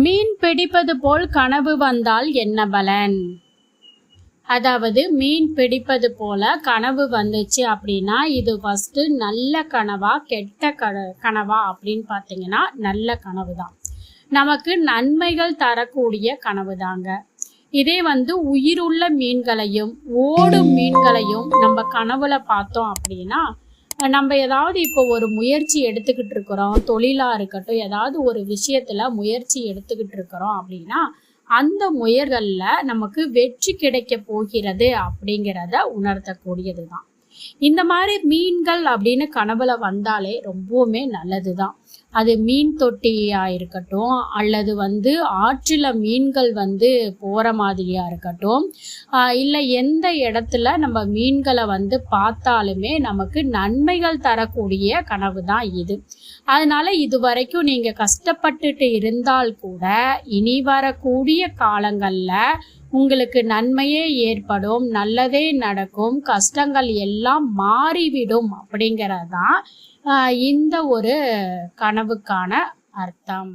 மீன் பிடிப்பது போல் கனவு வந்தால் என்ன பலன்? அதாவது மீன் பிடிப்பது போல கனவு வந்துச்சு அப்படின்னா இது ஃபஸ்ட்டு நல்ல கனவா கெட்ட கன கனவா அப்படின்னு பார்த்தீங்கன்னா நல்ல கனவு தான் நமக்கு நன்மைகள் தரக்கூடிய கனவு தாங்க இதே வந்து உயிருள்ள மீன்களையும் ஓடும் மீன்களையும் நம்ம கனவுல பார்த்தோம் அப்படின்னா நம்ம ஏதாவது இப்போ ஒரு முயற்சி எடுத்துக்கிட்டு இருக்கிறோம் தொழிலாக இருக்கட்டும் ஏதாவது ஒரு விஷயத்தில் முயற்சி எடுத்துக்கிட்டு இருக்கிறோம் அப்படின்னா அந்த முயற்களில் நமக்கு வெற்றி கிடைக்க போகிறது அப்படிங்கிறத உணர்த்தக்கூடியது தான் இந்த மாதிரி மீன்கள் அப்படின்னு கனவுல வந்தாலே ரொம்பவுமே நல்லது தான் அது மீன் தொட்டியாக இருக்கட்டும் அல்லது வந்து ஆற்றில் மீன்கள் வந்து போகிற மாதிரியாக இருக்கட்டும் இல்லை எந்த இடத்துல நம்ம மீன்களை வந்து பார்த்தாலுமே நமக்கு நன்மைகள் தரக்கூடிய கனவு தான் இது. அதனால் இது வரைக்கும் நீங்கள் கஷ்டப்பட்டுட்டு இருந்தால் கூட இனி வரக்கூடிய காலங்களில் உங்களுக்கு நன்மையே ஏற்படும் நல்லதே நடக்கும் கஷ்டங்கள் எல்லாம் மாறிவிடும் அப்படிங்கிறது தான் இந்த ஒரு கனவுக்கான அர்த்தம்.